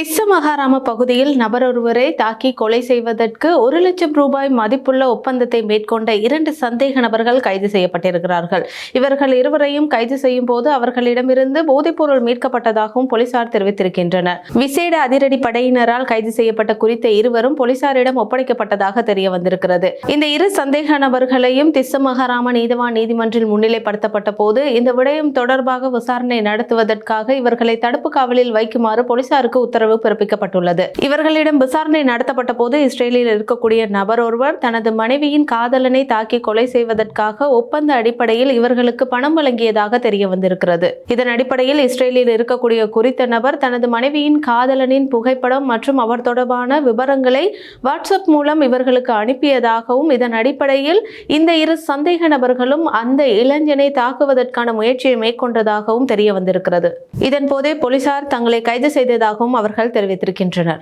திஸ்ஸமகாராம பகுதியில் நபர் ஒருவரை தாக்கி கொலை செய்வதற்கு ஒரு லட்சம் ரூபாய் மதிப்புள்ள ஒப்பந்தத்தை மேற்கொண்ட இரண்டு சந்தேக நபர்கள் கைது செய்யப்பட்டிருக்கிறார்கள். இவர்கள் இருவரையும் கைது செய்யும் போது அவர்களிடமிருந்து போதைப்பொருள் மீட்கப்பட்டதாகவும் போலீசார் தெரிவித்திருக்கின்றனர். விசேட அதிரடி படையினரால் கைது செய்யப்பட்ட குறித்த இருவரும் போலீசாரிடம் ஒப்படைக்கப்பட்டதாக தெரிய வந்திருக்கிறது. இந்த இரு சந்தேக நபர்களையும் திஸ்ஸமகாராம நீதவான் நீதிமன்றில் முன்னிலைப்படுத்தப்பட்ட போது இந்த விடயம் தொடர்பாக விசாரணை நடத்துவதற்காக இவர்களை தடுப்பு காவலில் வைக்குமாறு போலீசாருக்கு உத்தரவு பிறப்பிக்கப்பட்டுள்ளது. இவர்களிடம் விசாரணை நடத்தப்பட்ட போது இஸ்ரேலில் இருக்கக்கூடிய நபர் ஒருவர் தனது மனைவியின் காதலனை தாக்கி கொலை செய்வதற்காக ஒப்பந்த அடிப்படையில் இவர்களுக்கு பணம் வழங்கியதாக தெரிய வந்திருக்கிறது. இதன் அடிப்படையில் இஸ்ரேலில் இருக்கக்கூடிய குறித்த நபர் தனது மனைவியின் காதலனின் புகைப்படம் மற்றும் அவர் தொடர்பான விவரங்களை வாட்ஸ்அப் மூலம் இவர்களுக்கு அனுப்பியதாகவும் இதன் அடிப்படையில் இந்த இரு சந்தேக நபர்களும் அந்த இளைஞனை தாக்குவதற்கான முயற்சியை மேற்கொண்டதாகவும் தெரிய வந்திருக்கிறது. இதன் போதே போலீசார் தங்களை கைது செய்ததாகவும் அவர்கள் தெரிவித்திருக்கின்றனர்.